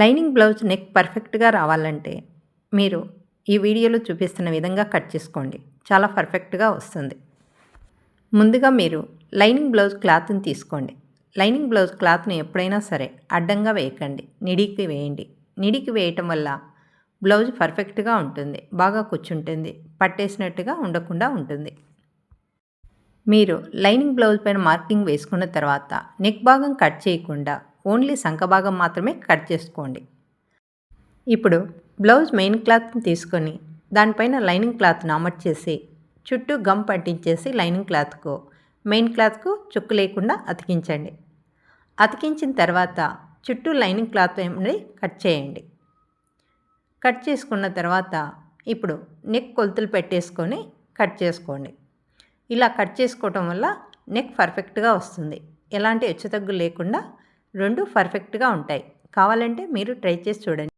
Lining blouse neck పర్ఫెక్ట్గా రావాలంటే మీరు ఈ వీడియోలో చూపిస్తున్న విధంగా కట్ చేసుకోండి. చాలా పర్ఫెక్ట్గా వస్తుంది. ముందుగా మీరు లైనింగ్ బ్లౌజ్ క్లాత్ని తీసుకోండి. లైనింగ్ బ్లౌజ్ క్లాత్ని ఎప్పుడైనా సరే అడ్డంగా వేయకండి. నిడికి వేయండి. నిడికి వేయటం వల్ల బ్లౌజ్ పర్ఫెక్ట్గా ఉంటుంది. బాగా కూర్చుంటుంది. పట్టేసినట్టుగా ఉండకుండా ఉంటుంది. మీరు లైనింగ్ బ్లౌజ్ పైన మార్కింగ్ వేసుకున్న తర్వాత నెక్ భాగం కట్ చేయకుండా ఓన్లీ సంఖ భాగం మాత్రమే కట్ చేసుకోండి. ఇప్పుడు బ్లౌజ్ మెయిన్ క్లాత్ని తీసుకొని దానిపైన లైనింగ్ క్లాత్ను అమర్చేసి చుట్టూ గమ్ పట్టించేసి లైనింగ్ క్లాత్కు మెయిన్ క్లాత్కు చుక్కు లేకుండా అతికించండి. అతికించిన తర్వాత చుట్టూ లైనింగ్ క్లాత్ అనేది కట్ చేయండి. కట్ చేసుకున్న తర్వాత ఇప్పుడు నెక్ కొలుతులు పెట్టేసుకొని కట్ చేసుకోండి. ఇలా కట్ చేసుకోవటం వల్ల నెక్ పర్ఫెక్ట్గా వస్తుంది. ఎలాంటి హెచ్చుతగ్గు లేకుండా రెండు పర్ఫెక్ట్గా ఉంటాయి. కావాలంటే మీరు ట్రై చేసి చూడండి.